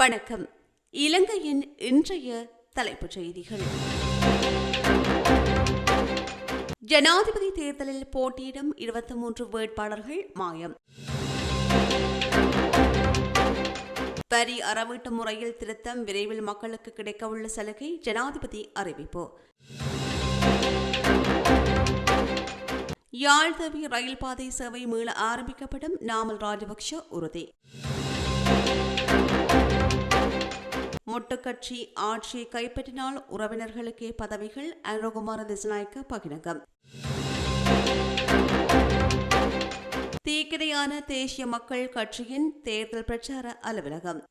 வணக்கம். இலங்கையின் இன்றைய தலைப்புச் செய்திகள். ஜனாதிபதி தேர்தலில் போட்டியிடும் இருபத்தி மூன்று வேட்பாளர்கள் மாயம். வரி அறவீட்டு முறையில் திருத்தம் விரைவில் மக்களுக்கு கிடைக்கவுள்ள சலுகை ஜனாதிபதி அறிவிப்பு. யாழ்தவி ரயில் பாதை சேவை மீள ஆரம்பிக்கப்படும் நாமல் ராஜபக்ஷ உறுதி. முட்டுக்கட்சி ஆட்சியை கைப்பற்றினால் உறவினர்களுக்கே பதவிகள் அனுகுமார திசநாயக்க பகிரங்கம். தீக்கிரையான தேசிய மக்கள் கட்சியின் தேர்தல் பிரச்சார அலுவலகம்.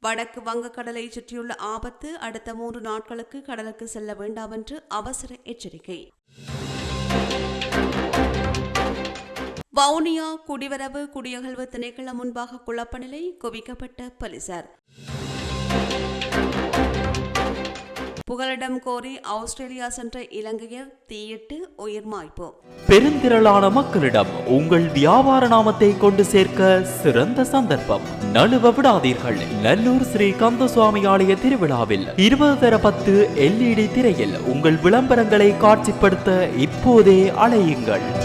வடக்கு வங்கக்கடலை சுற்றியுள்ள ஆபத்து அடுத்த மூன்று நாட்களுக்கு கடலுக்கு செல்ல வேண்டாம் என்று அவசர எச்சரிக்கை. வவுனியா குடிவரவு குடியகழ்வு திணைக்களம் முன்பாக குழப்ப நிலை குவிக்கப்பட்ட போலீசார். புகலிடம் கோரி ஆஸ்திரேலியா சென்ற இலங்கையர் தீயிட்டு உயிர் மாய்ப்பு பெருந்திரளான மக்களிடம் உங்கள் வியாபார நாமத்தை கொண்டு சேர்க்க சிறந்த சந்தர்ப்பம். நழுவ விடாதீர்கள். நல்லூர் ஸ்ரீ கந்தசுவாமி ஆலய திருவிழாவில் இருபது தர பத்து எல்இடி திரையில் உங்கள் விளம்பரங்களை காட்சிப்படுத்த இப்போதே அலையுங்கள்.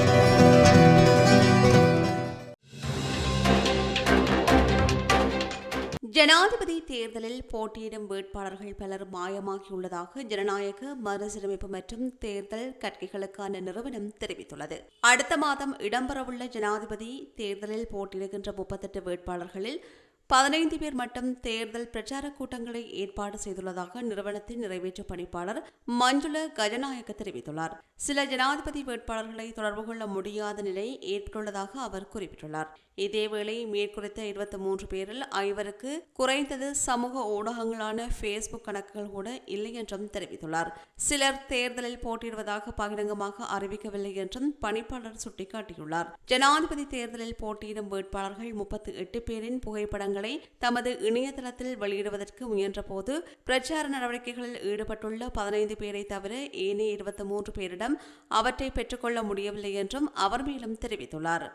ஜனாதிபதி தேர்தலில் போட்டியிடும் வேட்பாளர்கள் பலர் மாயமாகியுள்ளதாக ஜனநாயக மறுசீரமைப்பு மற்றும் தேர்தல் கட்கைகளுக்கான நிறுவனம் தெரிவித்துள்ளது. அடுத்த மாதம் இடம்பெறவுள்ள ஜனாதிபதி தேர்தலில் போட்டியிடுகின்ற முப்பத்தெட்டு வேட்பாளர்களில் பதினைந்து பேர் மட்டும் தேர்தல் பிரச்சார கூட்டங்களை ஏற்பாடு செய்துள்ளதாக நிறுவனத்தின் நிறைவேற்று பணிப்பாளர் மஞ்சுள கஜநாயக்க தெரிவித்துள்ளார். சில ஜனாதிபதி வேட்பாளர்களை தொடர்பு கொள்ள முடியாத நிலை ஏற்பட்டுள்ளதாக அவர் குறிப்பிட்டுள்ளார். இதேவேளை மேற்குறித்த இருபத்தி மூன்று பேரில் ஐவருக்கு குறைந்தது சமூக ஊடகங்களான ஃபேஸ்புக் கணக்குகள் கூட இல்லை என்றும் தெரிவித்துள்ளார். சிலர் தேர்தலில் போட்டியிடுவதாக பகிரங்கமாக அறிவிக்கவில்லை என்றும் பணிப்பாளர் சுட்டிக்காட்டியுள்ளார். ஜனாதிபதி தேர்தலில் போட்டியிடும் வேட்பாளர்கள் முப்பத்தி எட்டு பேரின் புகைப்படங்கள் தமது இணையதளத்தில் வெளியிடுவதற்கு முயன்றபோது பிரச்சார நடவடிக்கைகளில் ஈடுபட்டுள்ள பதினைந்து பேரை தவிர ஏனைய இருபத்தி மூன்று பேரிடம் அவற்றை பெற்றுக்கொள்ள முடியவில்லை என்றும் அவர் மேலும் தெரிவித்துள்ளார்.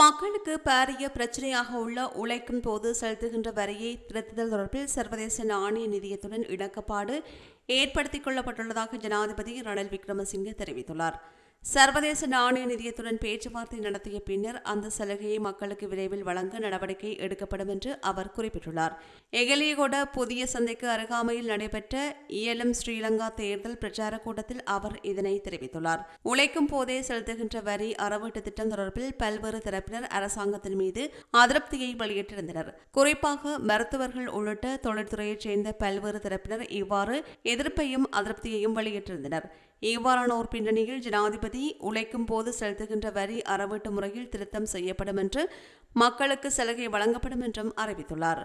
மக்களுக்கு பாரிய பிரச்சனையாக உள்ள உழைக்கும் போது செலுத்துகின்ற வரியை திருத்துதல் தொடர்பில் சர்வதேச நாணய நிதியத்துடன் இணக்கப்பாடு ஏற்படுத்திக் கொள்ளப்பட்டுள்ளதாக ஜனாதிபதி ரணில் விக்ரமசிங்கே தெரிவித்துள்ளார். சர்வதேச நாணய நிதியத்துடன் பேச்சுவார்த்தை நடத்திய பின்னர் அந்த சலுகையை மக்களுக்கு விரைவில் வழங்க நடவடிக்கை எடுக்கப்படும் என்று அவர் குறிப்பிட்டுள்ளார். எகலியகொட புதிய சந்தைக்கு அருகாமையில் நடைபெற்ற இயலும் ஸ்ரீலங்கா தேர்தல் பிரச்சார கூட்டத்தில் அவர் இதனை தெரிவித்துள்ளார். உழைக்கும் போதே செலுத்துகின்ற வரி அறவீட்டு திட்டம் தொடர்பில் பல்வேறு தரப்பினர் அரசாங்கத்தின் மீது அதிருப்தியை வெளியிட்டிருந்தனர். குறிப்பாக மருத்துவர்கள் உள்ளிட்ட தொழில்துறையைச் சேர்ந்த பல்வேறு தரப்பினர் இவ்வாறு எதிர்ப்பையும் அதிருப்தியையும் வெளியிட்டிருந்தனர். இவ்வாறான ஓர் பின்னணியில் ஜனாதிபதி உழைக்கும் போது செலுத்துகின்ற வரி அறவீட்டு முறையில் திருத்தம் செய்யப்படும் என்று மக்களுக்கு சலுகை வழங்கப்படும் என்றும் அறிவித்துள்ளார்.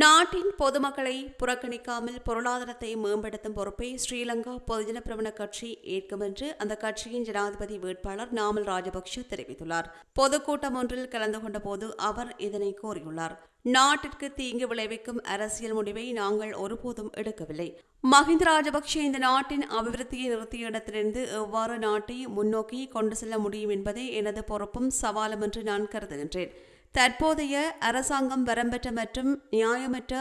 நாட்டின் பொதுமக்களை புறக்கணிக்காமல் பொருளாதாரத்தை மேம்படுத்தும் பொறுப்பை ஸ்ரீலங்கா பொதுஜன பிரமண கட்சி ஏற்கும் என்று அந்த கட்சியின் ஜனாதிபதி வேட்பாளர் நாமல் ராஜபக்ஷ தெரிவித்துள்ளார். பொதுக்கூட்டம் ஒன்றில் கலந்து கொண்ட போது அவர் இதனை கோரியுள்ளார் நாட்டிற்கு தீங்கு விளைவிக்கும் அரசியல் முடிவை நாங்கள் ஒருபோதும் எடுக்கவில்லை. மஹிந்த ராஜபக்ஷ இந்த நாட்டின் அபிவிருத்தியை நிறுத்திய இடத்திலிருந்து எவ்வாறு நாட்டை முன்னோக்கி கொண்டு செல்ல முடியும் என்பதே எனது பொறுப்பும் சவாலும் என்று நான் கருதுகின்றேன். தற்போதைய அரசாங்கம் வரம்பற்ற மற்றும் நியாயமற்ற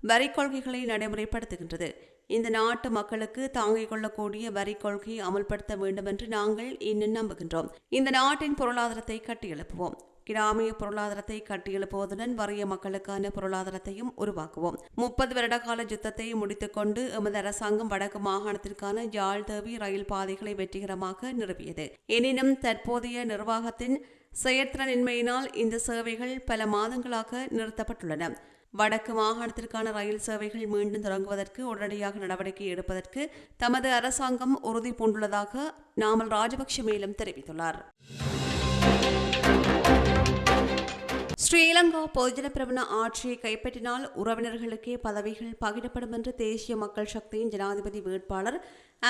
வரி கொள்கைகளை நடைமுறைப்படுத்துகின்றது. இந்த நாட்டு மக்களுக்கு தாங்கிக் கொள்ளக்கூடிய வரி கொள்கையை அமல்படுத்த வேண்டும் என்று நாங்கள் இன்னும் நம்புகின்றோம். இந்த நாட்டின் பொருளாதாரத்தை கட்டியெழுப்புவோம். கிராமிய பொருளாதாரத்தை கட்டியெழுப்புவதுடன் வறிய மக்களுக்கான பொருளாதாரத்தையும் உருவாக்குவோம். முப்பது வருடகால யுத்தத்தை முடித்துக்கொண்டு எமது அரசாங்கம் வடக்கு மாகாணத்திற்கான யாழ்தேவி ரயில் பாதைகளை வெற்றிகரமாக நிறுவியது. எனினும் தற்போதைய நிர்வாகத்தின் செயற்திறனின்மையினால் இந்த சேவைகள் பல மாதங்களாக நிறுத்தப்பட்டுள்ளன. வடக்கு மாகாணத்திற்கான ரயில் சேவைகள் மீண்டும் தொடங்குவதற்கு உடனடியாக நடவடிக்கை எடுப்பதற்கு தமது அரசாங்கம் உறுதி பூண்டுள்ளதாக நாமல் ராஜபக்ஷ மேலும் தெரிவித்துள்ளார். ஸ்ரீலங்கா பொதுஜன பிரபண ஆட்சியை கைப்பற்றினால் உறவினர்களுக்கே பதவிகள் பகிரப்படும் என்று தேசிய மக்கள் சக்தியின் ஜனாதிபதி வேட்பாளர்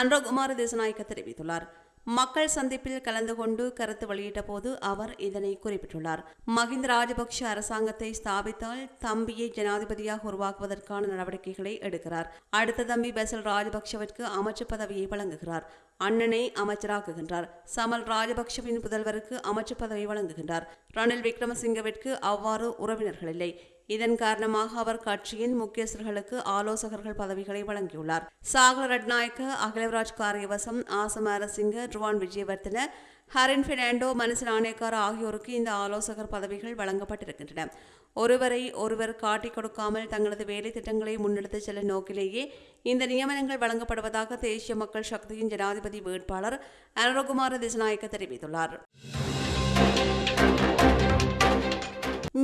அன்ரோகுமார் தேசநாயக்க தெரிவித்துள்ளார். மக்கள் சந்திப்பில் கலந்து கொண்டு கருத்து வெளியிட்ட போது அவர் இதனை குறிப்பிட்டுள்ளார். மஹிந்த ராஜபக்ஷ அரசாங்கத்தை ஸ்தாபித்தால் தம்பியை ஜனாதிபதியாக உருவாக்குவதற்கான நடவடிக்கைகளை எடுக்கிறார். அடுத்த தம்பி பெசல் ராஜபக்ஷவிற்கு அமைச்சு பதவியை வழங்குகிறார். அண்ணனை அமைச்சராக்குகின்றார். சமல் ராஜபக்ஷவின் புதல்வருக்கு அமைச்சு பதவி வழங்குகின்றார். ரணில் விக்ரமசிங்கவிற்கு அவ்வாறு உறவினர்கள் இல்லை. இதன் காரணமாக அவர் கட்சியின் முக்கியஸ்தர்களுக்கு ஆலோசகர்கள் பதவிகளை வழங்கியுள்ளார். சாகர் ரட்நாயக்க அகிலவராஜ் காரியவசம் ஆசமாரசிங்க ருவான் விஜயவர்தன ஹரின் பெர்னாண்டோ மனசு நாணயக்கார் ஆகியோருக்கு இந்த ஆலோசகர் பதவிகள் வழங்கப்பட்டிருக்கின்றன. ஒருவரை ஒருவர் காட்டிக் கொடுக்காமல் தங்களது வேலை திட்டங்களை முன்னெடுத்துச் செல்ல நோக்கிலேயே இந்த நியமனங்கள் வழங்கப்படுவதாக தேசிய மக்கள் சக்தியின் ஜனாதிபதி வேட்பாளர் அனுரகுமார திசநாயக்க தெரிவித்துள்ளார்.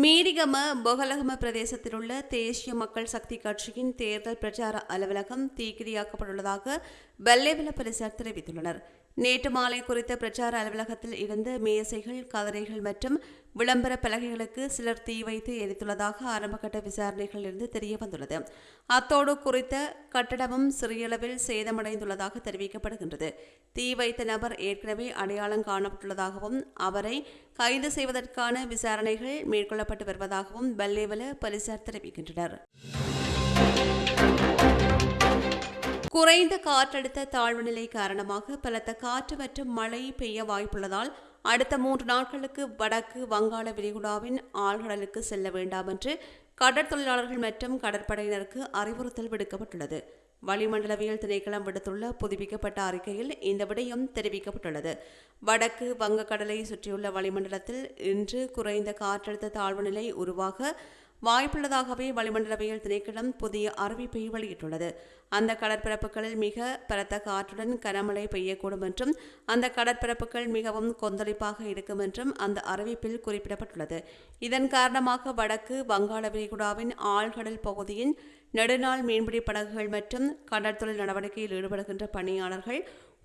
மீரிகம பொகலகம பிரதேசத்தில் உள்ள தேசிய மக்கள் சக்தி கட்சியின் தேர்தல் பிரச்சார அலுவலகம் தீக்கிரியாக்கப்பட்டுள்ளதாக வெள்ளைவில போலீசார் தெரிவித்துள்ளனர். நேற்று மாலை குறித்த பிரச்சார அலுவலகத்தில் இருந்த மேசைகள் கதிரைகள் மற்றும் விளம்பர பலகைகளுக்கு சிலர் தீ வைத்து எரித்துள்ளதாக ஆரம்பகட்ட விசாரணைகளிலிருந்து தெரிய வந்துள்ளது. அத்தோடு குறித்த கட்டடமும் சிறியளவில் சேதமடைந்துள்ளதாக தெரிவிக்கப்படுகின்றது. தீ வைத்த நபர் ஏற்கனவே அடையாளம் காணப்பட்டுள்ளதாகவும் அவரை கைது செய்வதற்கான விசாரணைகள் மேற்கொள்ளப்பட்டு வருவதாகவும் பல்லேவல போலீசார் தெரிவிக்கின்றனர். குறைந்த காற்றழுத்த தாழ்வு நிலை காரணமாக பலத்த காற்று மற்றும் மழை பெய்ய வாய்ப்புள்ளதால் அடுத்த மூன்று நாட்களுக்கு வடக்கு வங்காள விரிகுடாவின் ஆழ்கடலுக்கு செல்ல வேண்டாம் என்று கடற்தொழிலாளர்கள் மற்றும் கடற்படையினருக்கு அறிவுறுத்தல் விடுக்கப்பட்டுள்ளது. வளிமண்டலவியல் திணைக்களம் விடுத்துள்ள புதுப்பிக்கப்பட்ட அறிக்கையில் இந்த விடயம் தெரிவிக்கப்பட்டுள்ளது. வடக்கு வங்கக்கடலை சுற்றியுள்ள வளிமண்டலத்தில் இன்று குறைந்த காற்றழுத்த தாழ்வு நிலை உருவாக வாய்ப்புள்ளதாகவே வளிமண்டலவியல் திணைக்களம் புதிய அறிவிப்பை வெளியிட்டுள்ளது. அந்த கடற்பரப்புகளில் மிக பலத்த காற்றுடன் கனமழை பெய்யக்கூடும் என்றும் அந்த கடற்பரப்புகள் மிகவும் கொந்தளிப்பாக இருக்கும் என்றும் அந்த அறிவிப்பில் குறிப்பிடப்பட்டுள்ளது. இதன் காரணமாக வடக்கு வங்காள விரிகுடாவின் ஆழ்கடல் பகுதியின் நெடுநாள் மீன்பிடி படகுகள் மற்றும் கடற்தொழில் நடவடிக்கையில் ஈடுபடுகின்ற பணியாளர்கள்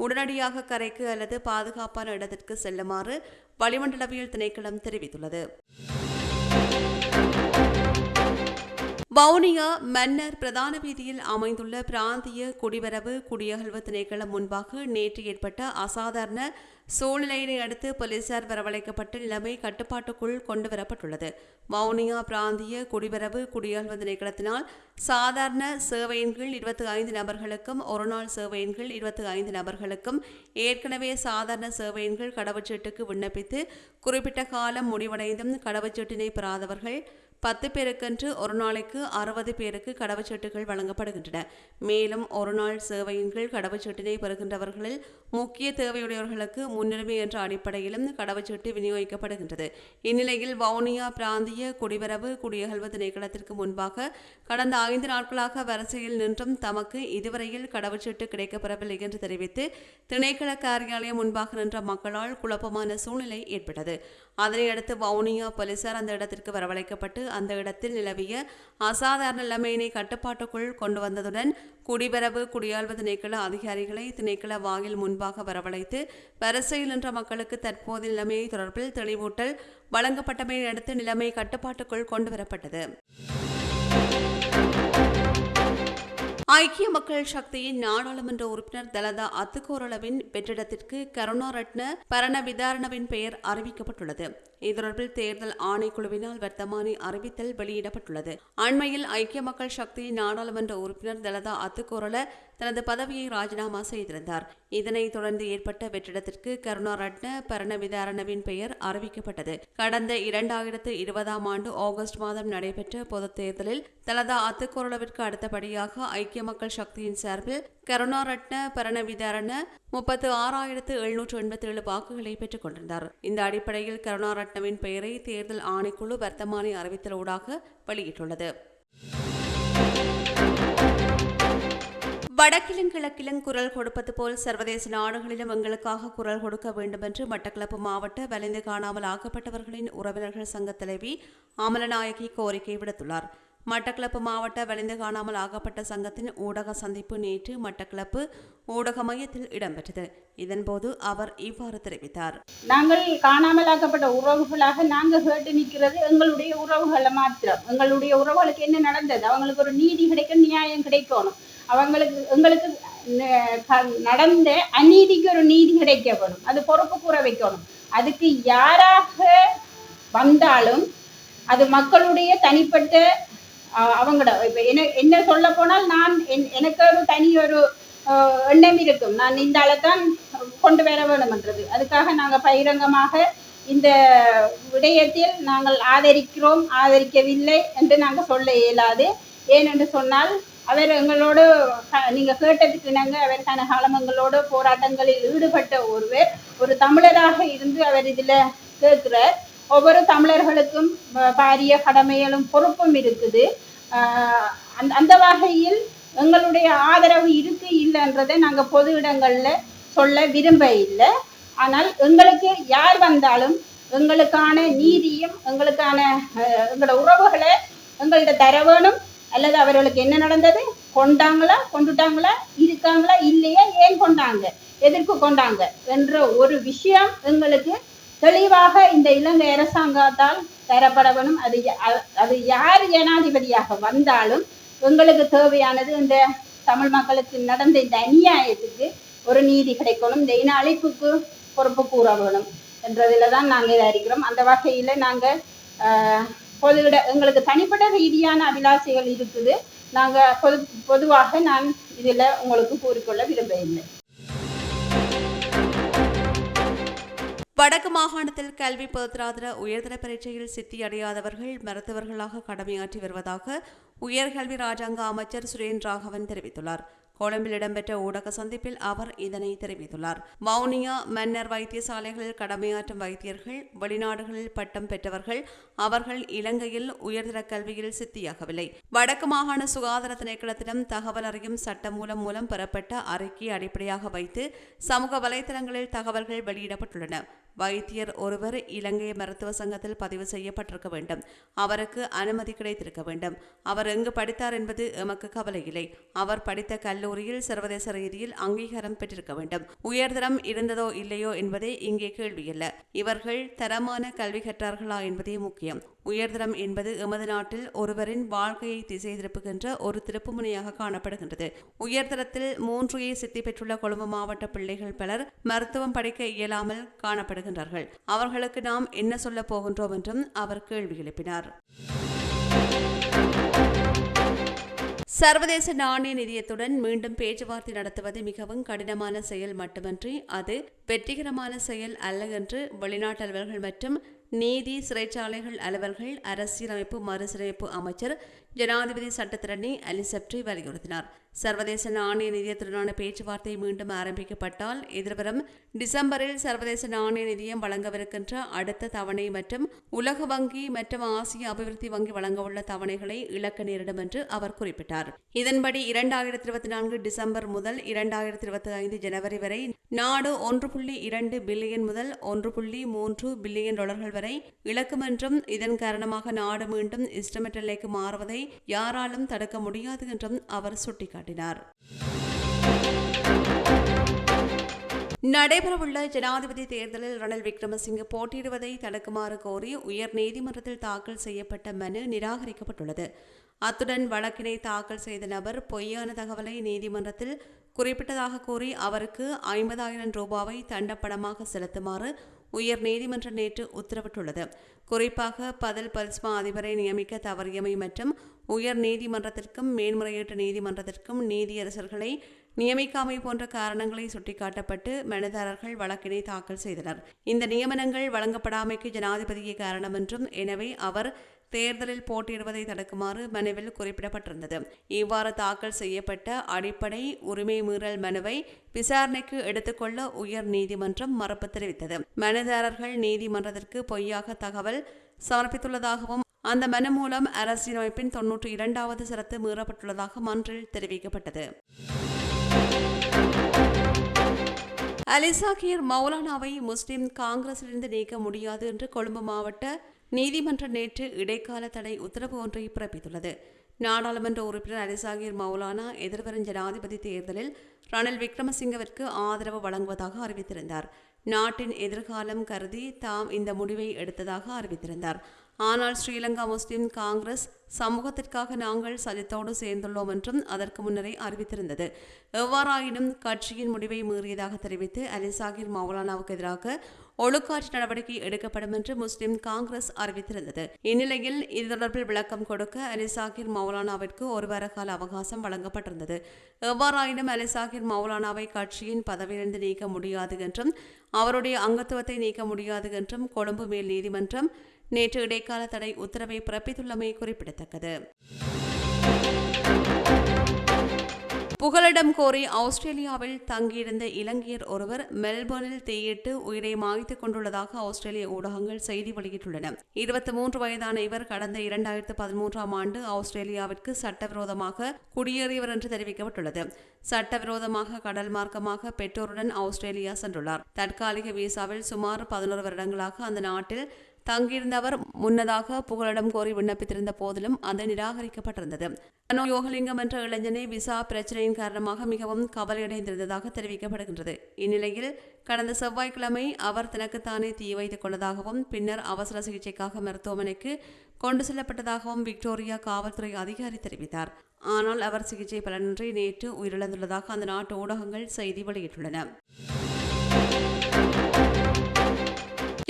உடனடியாக கரைக்கு அல்லது பாதுகாப்பான இடத்திற்கு செல்லுமாறு வளிமண்டலவியல் திணைக்களம் தெரிவித்துள்ளது. வவுனியா மன்னர் பிரதான வீதியில் அமைந்துள்ள பிராந்திய குடிவரவு குடியகழ்வு திணைக்களம் முன்பாக நேற்று ஏற்பட்ட அசாதாரண சூழ்நிலையினை அடுத்து போலீசார் வரவழைக்கப்பட்டு நிலைமை கட்டுப்பாட்டுக்குள் கொண்டு வரப்பட்டுள்ளது வவுனியா பிராந்திய குடிவரவு குடியகழ்வு திணைக்களத்தினால் சாதாரண சேவையின் கீழ் இருபத்தி ஐந்து நபர்களுக்கும் ஒருநாள் சேவையின் கீழ் இருபத்தி ஐந்து நபர்களுக்கும் ஏற்கனவே சாதாரண சேவையின் கீழ் கடவுச்சீட்டுக்கு விண்ணப்பித்து குறிப்பிட்ட காலம் முடிவடைந்தும் கடவுச்சீட்டினை பெறாதவர்கள் பத்து பேருக்கென்று ஒரு நாளைக்கு அறுபது பேருக்கு கடவுச்சீட்டுகள் வழங்கப்படுகின்றன. மேலும் ஒரு நாள் சேவையின் கீழ் கடவுச்சீட்டினை பெறுகின்றவர்களில் முக்கிய தேவையுடையவர்களுக்கு முன்னுரிமை என்ற அடிப்படையிலும் கடவுச்சீட்டு விநியோகிக்கப்படுகின்றது. இந்நிலையில் வவுனியா பிராந்திய குடிவரவு குடியகழ்வு திணைக்களத்திற்கு முன்பாக கடந்த ஐந்து நாட்களாக வரிசையில் நின்றும் தமக்கு இதுவரையில் கடவுச்சீட்டு கிடைக்கப்பெறவில்லை என்று தெரிவித்து திணைக்கள காரியாலயம் முன்பாக நின்ற மக்களால் குழப்பமான சூழ்நிலை ஏற்பட்டது. அதனை அடுத்து வவுனியா போலீசார் அந்த இடத்திற்கு வரவழைக்கப்பட்டு அந்த இடத்தில் நிலவிய அசாதாரண நிலைமையினை கட்டுப்பாட்டுக்குள் கொண்டு வந்ததுடன் குடிபரவு குடியாள்வு திணைக்கள அதிகாரிகளை திணைக்கள வாயில் முன்பாக வரவழைத்து வரிசையில் நின்ற மக்களுக்கு தற்போது நிலைமையை தொடர்பில் தெளிவூட்டல் வழங்கப்பட்டமையை அடுத்து நிலைமை கட்டுப்பாட்டுக்குள் கொண்டு வரப்பட்டது. ஐக்கிய மக்கள் சக்தியின் நாடாளுமன்ற உறுப்பினர் தலதா அத்துக்கோரளவின் வெற்றிடத்திற்கு கருணாரட்ன பரண விதாரணவின் பெயர் அறிவிக்கப்பட்டுள்ளது. இது தொடர்பில் தேர்தல் ஆணைக்குழுவினால் வர்த்தமானி அறிவித்தல் வெளியிடப்பட்டுள்ளது. அண்மையில் ஐக்கிய மக்கள் சக்தியின் நாடாளுமன்ற உறுப்பினர் தலதா அத்துக்கோரள தனது பதவியை ராஜினாமா செய்திருந்தார். இதனைத் தொடர்ந்து ஏற்பட்ட வெற்றிடத்திற்கு கருணாரட்ன பரணவிதாரணவின் பெயர் அறிவிக்கப்பட்டது. கடந்த இரண்டாயிரத்து இருபதாம் ஆண்டு ஆகஸ்ட் மாதம் நடைபெற்ற பொதுத் தேர்தலில் தலதா அத்துக்கோரளவிற்கு அடுத்தபடியாக ஐக்கிய மக்கள் சக்தியின் சார்பில் கருணாரட்ன பரணவிதாரண முப்பத்து ஆறாயிரத்து எழுநூற்று எண்பத்தி ஏழு வாக்குகளை பெற்றுக் கொண்டிருந்தார். இந்த அடிப்படையில் ரத்னவின் பெயரை தேர்தல் ஆணைக்குழு வர்த்தமானி அறிவித்தலூடாக வெளியிட்டுள்ளது. வடக்கிலும் கிழக்கிலும் குரல் கொடுப்பது போல் சர்வதேச நாடுகளிலும் எங்களுக்காக குரல் கொடுக்க வேண்டும் என்று மட்டக்களப்பு மாவட்ட வலிந்து காணாமல் ஆக்கப்பட்டவர்களின் உறவினர்கள் சங்க தலைவி அமலநாயகி கோரிக்கை விடுத்துள்ளார். மட்டக்களப்பு மாவட்ட வலிந்து காணாமல் ஆகப்பட்ட சங்கத்தின் ஊடக சந்திப்பு நேற்று மட்டக்களப்பு ஊடக மையத்தில் இடம்பெற்றது. இதன்போது அவர் இவ்வாறு தெரிவித்தார். நாங்கள் காணாமலாக்கப்பட்ட உறவுகளாக நாங்கள் கேட்டு நிற்கிறது எங்களுடைய உறவுகளை மாத்திரம். எங்களுடைய உறவுகளுக்கு என்ன நடந்தது? அவங்களுக்கு ஒரு நீதி கிடைக்கும் நியாயம் கிடைக்கணும். அவங்களுக்கு எங்களுக்கு நடந்த அநீதிக்கு ஒரு நீதி கிடைக்கப்படும். அது பொறுப்பு கூற வைக்கணும். அதுக்கு யாராக வந்தாலும் அது மக்களுடைய தனிப்பட்ட அவங்களோட இப்போ என்ன என்ன சொல்ல போனால் நான் என்- எனக்கு ஒரு தனி ஒரு எண்ணம் இருக்கும். நான் இந்த அளத்தான் கொண்டு வர வேணும்ன்றது அதுக்காக நாங்கள் பகிரங்கமாக இந்த விடயத்தில் நாங்கள் ஆதரிக்கிறோம் ஆதரிக்கவில்லை என்று நாங்கள் சொல்ல இயலாது. ஏனென்று சொன்னால் அவர் எங்களோடு க- கேட்டதுக்கு நாங்கள் அவர் கன காலம் போராட்டங்களில் ஈடுபட்ட ஒருவர் ஒரு தமிழராக இருந்து அவர் இதில் கேட்கிறார். ஒவ்வொரு தமிழர்களுக்கும் பாரிய கடமைகளும் பொறுப்பும் இருக்குது. அந் அந்த வகையில் எங்களுடைய ஆதரவு இருக்கு இல்லைன்றதை நாங்கள் பொது இடங்களில் சொல்ல விரும்ப இல்லை. ஆனால் எங்களுக்கு யார் வந்தாலும் எங்களுக்கான நீதியும் எங்களுக்கான எங்களோட உறவுகளை எங்கள்கிட்ட தர வேணும். அல்லது அவர்களுக்கு என்ன நடந்தது? கொண்டாங்களா? கொண்டுட்டாங்களா? இருக்காங்களா? இல்லையா? ஏன் கொண்டாங்க? எதற்கு கொண்டாங்க? என்ற ஒரு விஷயம் எங்களுக்கு தெளிவாக இந்த இலங்கை அரசாங்கத்தால் தரப்படவனும் அது யா- அது யார் ஜனாதிபதியாக வந்தாலும் எங்களுக்கு தேவையானது இந்த தமிழ் மக்களுக்கு நடந்த இந்த அநியாயத்துக்கு ஒரு நீதி கிடைக்கணும் இந்த இன அழைப்புக்கு பொறுப்பு கூற வேணும் தான் நாங்கள் இதை இருக்கிறோம் அந்த வகையில் நாங்கள் பொது இட எங்களுக்கு தனிப்பட்ட ரீதியான அபிலாசைகள் இருக்குது. நாங்கள் பொது பொதுவாக நான் இதில் உங்களுக்கு கூறிக்கொள்ள விரும்பவில்லை. வடக்கு மாகாணத்தில் கல்வி பொதுத்தராதர உயர்தர பரீட்சையில் சித்தி அடையாதவர்கள் மருத்துவர்களாக கடமையாற்றி வருவதாக உயர்கல்வி ராஜாங்க அமைச்சர் சுரேன் ராகவன் தெரிவித்துள்ளார். கொழும்பில் இடம்பெற்ற ஊடக சந்திப்பில் அவர் இதனை தெரிவித்துள்ளார். வவுனியா மன்னர் வைத்தியசாலைகளில் கடமையாற்றும் வைத்தியர்கள் வெளிநாடுகளில் பட்டம் பெற்றவர்கள் அவர்கள் இலங்கையில் உயர்தர கல்வியில் சித்தியாகவில்லை. வடக்கு மாகாண சுகாதார திணைக்களத்திடம் தகவல் அறியும் சட்டமூலம் மூலம் பெறப்பட்ட அறிக்கையை அடிப்படையாக வைத்து சமூக வலைதளங்களில் தகவல்கள் வெளியிடப்பட்டுள்ளன. வைத்தியர் ஒருவர் இலங்கை மருத்துவ சங்கத்தில் பதிவு செய்யப்பட்டிருக்க வேண்டும். அவருக்கு அனுமதி கிடைத்திருக்க வேண்டும். அவர் எங்கு படித்தார் என்பது எமக்கு கவலை இல்லை. அவர் படித்த கல்லூரியில் சர்வதேச ரீதியில் அங்கீகாரம் பெற்றிருக்க வேண்டும். உயர்தரம் இருந்ததோ இல்லையோ என்பதே இங்கே கேள்வியல்ல இவர்கள் தரமான கல்வி கற்றார்களா என்பதே முக்கியம். உயர்தரம் என்பது எமது நாட்டில் ஒருவரின் வாழ்க்கையை திசை திருப்புகின்ற ஒரு திருப்புமுனையாக காணப்படுகின்றது. உயர்தரத்தில் மூன்று சித்தி பெற்றுள்ள கொழும்பு மாவட்ட பிள்ளைகள் பலர் மருத்துவம் படிக்க இயலாமல் காணப்படுகின்றார்கள். அவர்களுக்கு நாம் என்ன சொல்லப் போகின்றோம் என்றும் அவர் கேள்வி எழுப்பினார். சர்வதேச நாணய நிதியத்துடன் மீண்டும் பேச்சுவார்த்தை நடத்துவது மிகவும் கடினமான செயல் மட்டுமன்றி அது வெற்றிகரமான செயல் அல்ல என்று வெளிநாட்டல்வர்கள் மற்றும் நீதி சிறைச்சாலைகள் அலுவல்கள் அரசியலமைப்பு மறுசீரமைப்பு அமைச்சர் ஜனாதிபதி சட்டத்திரணி அலிசப்ரி வலியுறுத்தினார். சர்வதேச நாணய நிதியத்துடனான பேச்சுவார்த்தை மீண்டும் ஆரம்பிக்கப்பட்டால் எதிர்வரும் டிசம்பரில் சர்வதேச நாணய நிதியம் வழங்கவிருக்கின்ற அடுத்த தவணை மற்றும் உலக வங்கி மற்றும் ஆசிய அபிவிருத்தி வங்கி வழங்கவுள்ள தவணைகளை இழக்க நேரிடும் என்று அவர் குறிப்பிட்டார். இதன்படி இரண்டாயிரத்தி இருபத்தி நான்கு டிசம்பர் முதல் இரண்டாயிரத்தி இருபத்தி ஐந்து ஜனவரி வரை நாடு ஒன்று புள்ளி இரண்டு பில்லியன் முதல் ஒன்று புள்ளி மூன்று பில்லியன் டாலர்கள் வரை இழக்கும் என்றும் இதன் காரணமாக நாடு மீண்டும் இஸ்டமெட் எல்லைக்கு மாறுவதை யாராலும் தடுக்க முடியாது என்றும் அவர் சுட்டிக்காட்டினார் நடைபெறவுள்ள ஜனாதிபதி தேர்தலில் ரணில் விக்ரமசிங்கே போட்டியிடுவதை தடுக்குமாறு கோரி உயர் நீதிமன்றத்தில் தாக்கல் செய்யப்பட்ட மனு நிராகரிக்கப்பட்டுள்ளது. அத்துடன் வழக்கினை தாக்கல் செய்த நபர் பொய்யான தகவலை நீதிமன்றத்தில் குறிப்பிட்டதாக கூறி அவருக்கு ஐம்பதாயிரம் ரூபாவை தண்டப்பணமாக செலுத்துமாறு உயர் நீதிமன்றம் நேற்று உத்தரவிட்டுள்ளது. குறிப்பாக பதில் பல்ஸ்மா அதிபரை நியமிக்க தவறியமை மற்றும் உயர் நீதிமன்றத்திற்கும் மேன்முறையீட்டு நீதிமன்றத்திற்கும் நீதியரசர்களை நியமிக்காமை போன்ற காரணங்களை சுட்டிக்காட்டப்பட்டு மனுதாரர்கள் வழக்கினை தாக்கல் செய்தனர். இந்த நியமனங்கள் வழங்கப்படாமைக்கு ஜனாதிபதியே காரணம் என்றும் எனவே அவர் தேர்தலில் போட்டியிடுவதை தடுக்குமாறு மனுவில் குறிப்பிடப்பட்டிருந்தது. இவ்வாறு தாக்கல் செய்யப்பட்ட அடிப்படை உரிமை மீறல் மனுவை விசாரணைக்கு எடுத்துக்கொள்ள உயர் நீதிமன்றம் மறுப்பு தெரிவித்தது. மனுதாரர்கள் நீதிமன்றத்திற்கு பொய்யாக தகவல் சமர்ப்பித்துள்ளதாகவும் அந்த மனு மூலம் அரசியலமைப்பின் தொன்னூற்றி இரண்டாவது சரத்து மீறப்பட்டுள்ளதாக மன்றில் தெரிவிக்கப்பட்டது. அலிசாகிர் மௌலானாவை முஸ்லிம் காங்கிரசிலிருந்து நீக்க முடியாது என்று கொழும்பு மாவட்ட நீதிமன்றம் நேற்று இடைக்கால தடை உத்தரவு ஒன்றை பிறப்பித்துள்ளது. நாடாளுமன்ற உறுப்பினர் அலிசாகிர் மௌலானா எதிர்வரும் ஜனாதிபதி தேர்தலில் ரணில் விக்ரமசிங்கவிற்கு ஆதரவு வழங்குவதாக அறிவித்திருந்தார். நாட்டின் எதிர்காலம் கருதி தாம் இந்த முடிவை எடுத்ததாக அறிவித்திருந்தார். ஆனால் ஸ்ரீலங்கா முஸ்லிம் காங்கிரஸ் சமூகத்திற்காக நாங்கள் சஜித்தோடு சேர்ந்துள்ளோம் என்றும் அதற்கு முன்னரே அறிவித்திருந்தது. எவ்வாறாயினும் கட்சியின் முடிவை மீறியதாக தெரிவித்து அலிசாகிர் மௌலானாவுக்கு எதிராக ஒழுக்காற்று நடவடிக்கை எடுக்கப்படும் என்று முஸ்லிம் காங்கிரஸ் அறிவித்திருந்தது. இந்நிலையில் இது தொடர்பில் விளக்கம் கொடுக்க அலிசாகிர் மௌலானாவிற்கு ஒரு வார கால அவகாசம் வழங்கப்பட்டிருந்தது. எவ்வாறாயினும் அலிசாகிர் மௌலானாவை கட்சியின் பதவியிலிருந்து நீக்க முடியாது என்றும் அவருடைய அங்கத்துவத்தை நீக்க முடியாது என்றும் கொழும்பு மேல் நீதிமன்றம் நேற்று இடைக்கால தடை உத்தரவை பிறப்பித்துள்ளமை குறிப்பிடத்தக்கது. புகலிடம் கோரி ஆஸ்திரேலியாவில் தங்கியிருந்த இலங்கையர் ஒருவர் மெல்போர்னில் தீயிட்டு உயிரை மாய்த்துக் கொண்டுள்ளதாக ஆஸ்திரேலிய ஊடகங்கள் செய்தி வெளியிட்டுள்ளன. இருபத்தி மூன்று வயதான இவர் கடந்த இரண்டாயிரத்து பதிமூன்றாம் ஆண்டு ஆஸ்திரேலியாவிற்கு சட்டவிரோதமாக குடியேறியவர் என்று தெரிவிக்கப்பட்டுள்ளது. சட்டவிரோதமாக கடல் மார்க்கமாக பெற்றோருடன் ஆஸ்திரேலியா சென்றுள்ளார். தற்காலிக விசாவில் சுமார் பதினோரு வருடங்களாக அந்த நாட்டில் தங்கியிருந்தவர் முன்னதாக புகலிடம் கோரி விண்ணப்பித்திருந்த போதிலும் அது நிராகரிக்கப்பட்டிருந்தது. அனோ யோகலிங்கம் என்ற இளைஞனை விசா பிரச்சனையின் காரணமாக மிகவும் கவலையடைந்திருந்ததாக தெரிவிக்கப்படுகின்றது. இந்நிலையில் கடந்த செவ்வாய்க்கிழமை அவர் தனக்குத்தானே தீ வைத்துக் கொண்டதாகவும் பின்னர் அவசர சிகிச்சைக்காக மருத்துவமனைக்கு கொண்டு செல்லப்பட்டதாகவும் விக்டோரியா காவல்துறை அதிகாரி தெரிவித்தார். ஆனால் அவர் சிகிச்சை பலனின்றி நேற்று உயிரிழந்துள்ளதாக அந்த நாட்டு ஊடகங்கள் செய்தி வெளியிட்டுள்ளன.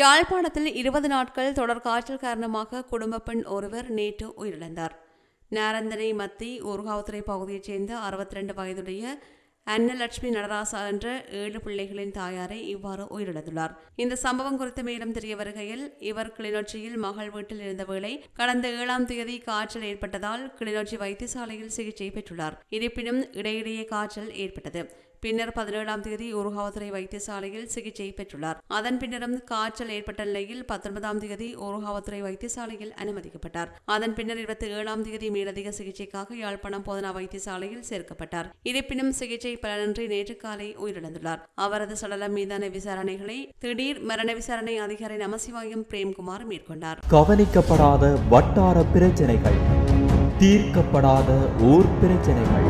யாழ்ப்பாணத்தில் இருபது நாட்கள் தொடர் காய்ச்சல் காரணமாக குடும்ப பெண் ஒருவர் நேற்று உயிரிழந்தார். நாரந்தனை மத்தி ஊர்காவத்துறை பகுதியைச் சேர்ந்த அறுபத்தி ரெண்டு வயதுடைய அன்னலட்சுமி நடராசா என்ற ஏழு பிள்ளைகளின் தாயாரை இவ்வாறு உயிரிழந்துள்ளார். இந்த சம்பவம் குறித்து மேலும் தெரிய வருகையில் இவர் கிளிநொச்சியில் மகள் வீட்டில் இருந்த வேளை கடந்த ஏழாம் தேதி காய்ச்சல் ஏற்பட்டதால் கிளிநொச்சி வைத்தியசாலையில் சிகிச்சை பெற்றுள்ளார். இருப்பினும் இடையிடையே காய்ச்சல் ஏற்பட்டது. பின்னர் பதினேழாம் தேதி ஊர்காவத்துறை வைத்தியசாலையில் சிகிச்சை பெற்றுள்ளார். அதன் பின்னரும் காய்ச்சல் ஏற்பட்ட நிலையில் பத்தொன்பதாம் தேதி ஊர்காவத்துறை வைத்தியசாலையில் அனுமதிக்கப்பட்டார். அதன் பின்னர் இருபத்தி ஏழாம் தேதி மேலதிக சிகிச்சைக்காக யாழ்ப்பாணம் போதனா வைத்தியசாலையில் சேர்க்கப்பட்டார். இருப்பினும் சிகிச்சை பலனின்றி நேற்று காலை உயிரிழந்துள்ளார். அவரது சடலம் மீதான விசாரணைகளை திடீர் மரண விசாரணை அதிகாரி நமசிவாயம் பிரேம்குமார் மேற்கொண்டார். கவனிக்கப்படாத வட்டார பிரச்சனைகள் தீர்க்கப்படாத ஊர் பிரச்சனைகள்.